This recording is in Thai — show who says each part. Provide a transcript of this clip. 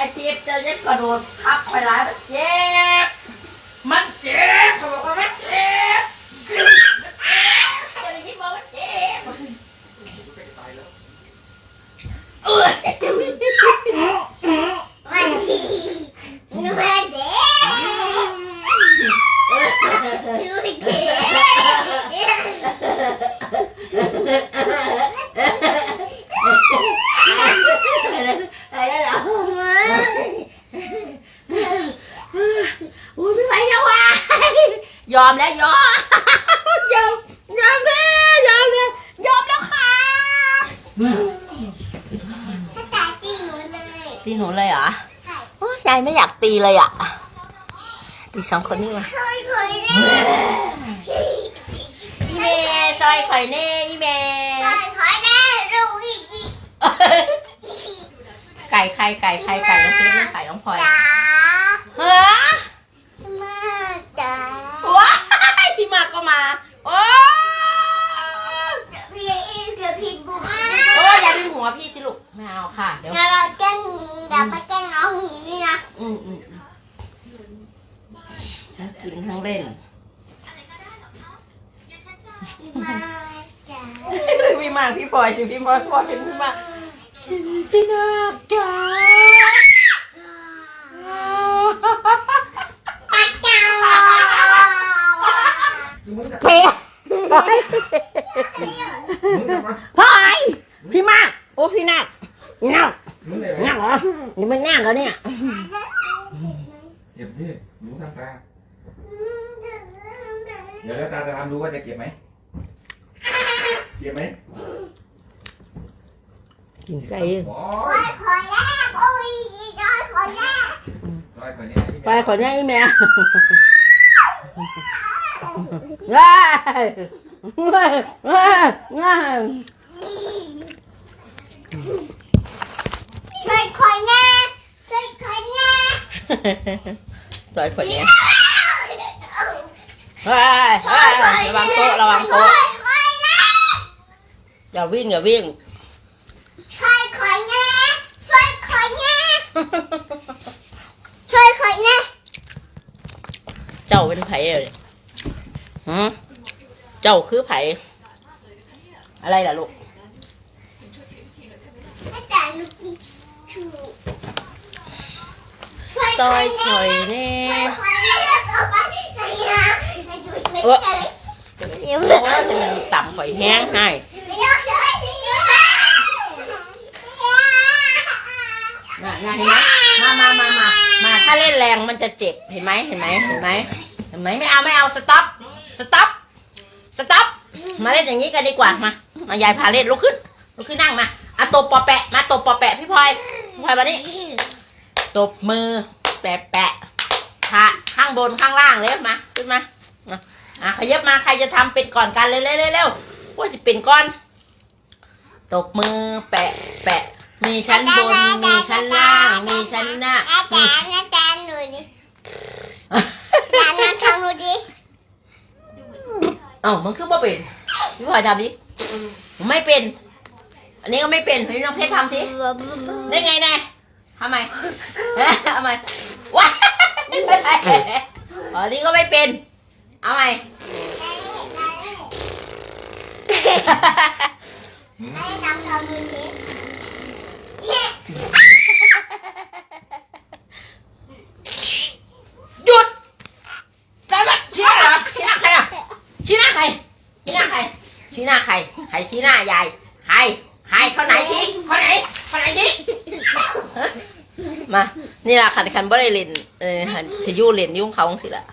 Speaker 1: ไอ้เจี๊บจะยักกระโดดทับไปหลายมันเจ็บมันเจ็บเขาบอกว่ามันเจ็บจะได้ยินบอกมันเจ็บเออมันมันเจ็บ Hello. ยอมแล้วยอม ยอม ยอมแล้วยอมแล้วยอมแล้วค่ะ
Speaker 2: ถ้าตาตีหนูเลย
Speaker 1: ตีหนูเลยเหรอ
Speaker 2: ใช่
Speaker 1: โอ้ยยายไม่อยากตีเลยอะ ตีสองคนนี่มา
Speaker 2: เคยเคยเล่น
Speaker 1: อีเมซอยข่อยเน่อีเม
Speaker 2: เคยเคยเล่นลูกอีกที
Speaker 1: ไก่ใครไก่ใครไก่น้องเพชรน้องไก่น้องพลอย
Speaker 2: จ๋า
Speaker 1: ฮะ
Speaker 2: มาจ๋า
Speaker 1: ว้ายพี่มากก็มา โอ้
Speaker 2: เดี๋ยวพี่อีกเดี๋ยวพี่บุก
Speaker 1: โอ้ยอย่าดึงหัว พี่สิลูกไม่เอาค่ะเดี๋ยว
Speaker 2: เดี๋ยวเราแกล้งเดี๋ยวไปแกล้งน้องหนูนี่นะ
Speaker 1: อืมอืมอืมทั้งกินทั้งเล่น
Speaker 2: มาจ๋า
Speaker 1: พี่มากพี่พลอยสิพี่พลอยพลอยเป็นพี่มากพี่นาคจ้า
Speaker 2: ปัดจ๋า
Speaker 1: เพลพลอยพี่มากโอ้พี่นาคพี่นาคนาคเหรอนี่มันนาคเหรอเนี่ย
Speaker 3: เก็บดิหนูทำตาเดี๋ยวแล้วตาจะทำดูว่าจะเก็บไหมเก็บไหม
Speaker 1: กินไก่
Speaker 3: โอ้
Speaker 2: โอ้
Speaker 3: ย
Speaker 2: ยขอแรกโอ้ยน้อยขอแรก
Speaker 3: ร้อยคนนี้
Speaker 1: ไปขอแย่อีแม่ว้ายว้ายว้ายว้าย
Speaker 2: ช่วยคอยแน่ช่วยคอยแน่
Speaker 1: ซอยคนเนี้ยว้ายว้ายระวังโต๊ะระวังโต๊ะ
Speaker 2: ช่วยคอยแน่
Speaker 1: อย่าวิ่งอย่าวิ่ง
Speaker 2: ช่วยคอยแน่ช่วยคอยแน่ช่วยคอยแน่
Speaker 1: เจ้าเป็นไผ่เลยหืมเจ้าคือไผ่อะไรล่ะลูก
Speaker 2: แต่ลูกชูช่วย
Speaker 1: ซอ
Speaker 2: ยย
Speaker 1: ข่อยแน่
Speaker 2: ช่ยเย
Speaker 1: ออ
Speaker 2: ว่า
Speaker 1: จะต่ำข่อยแห้งให้
Speaker 2: ม่ยอมเลยไม่ยอม
Speaker 1: น่ะน่ะเห็นไหมมามามามามาถ้าเล่นแรงมันจะเจ็บ เห็นไหมเห็นไหมเห็นไหมเห็นไหมไม่เอาไม่เอาสต็อปสต็อปสต็อปมาเล่นอย่างนี้กันดีกว่ามา มายายพาเล่นลุกขึ้น ลุกขึ้นนั่งมาอะตบปอแปะ มาตบปอแปะพี่พลอยพี่พลอยมานี่ตบมือ แปะแปะขาข้างบนข้างล่างเลยมาขึ้นมาอะอะขยับมาใครจะทำเป็นก่อนกันเร็วเร็วเร็วเร็วว่าจะเป็นก่อนตบมือ แปะ แปะ มีชั้นบน มีชั้นล่าง มีชั้นหน้า
Speaker 2: อา
Speaker 1: มี
Speaker 2: จารย์อาจารย์หนูดิอาจารย์มาทำหนูดิ
Speaker 1: เอ้ามันคือบ่เป็นพี่พลอยทำดิไม่เป็น อันนี้ก็ไม่เป็นพี่น้องเพชรทำสิได้ไงแน่ทำไมเอ๊ะทำไมว้าอ๋อนี่ก็ไม่เป็น เอาไหม
Speaker 3: หืม
Speaker 2: ให้ทำทำหนูดิ
Speaker 1: หยุดจำไว้ชี้หน้าเหรอชี้หน้าใครอะชี้หน้าใครชี้หน้าใครชี้หน้าใคร ใครชี้หน้ายาย ใคร ใครเขาไหนชี้เขาไหนเขาไหนชี้ มา นี่ล่ะขันขันบ่ได้เล่นเออหันสิอยู่เล่นยุ่งเขาจังสิล่ะ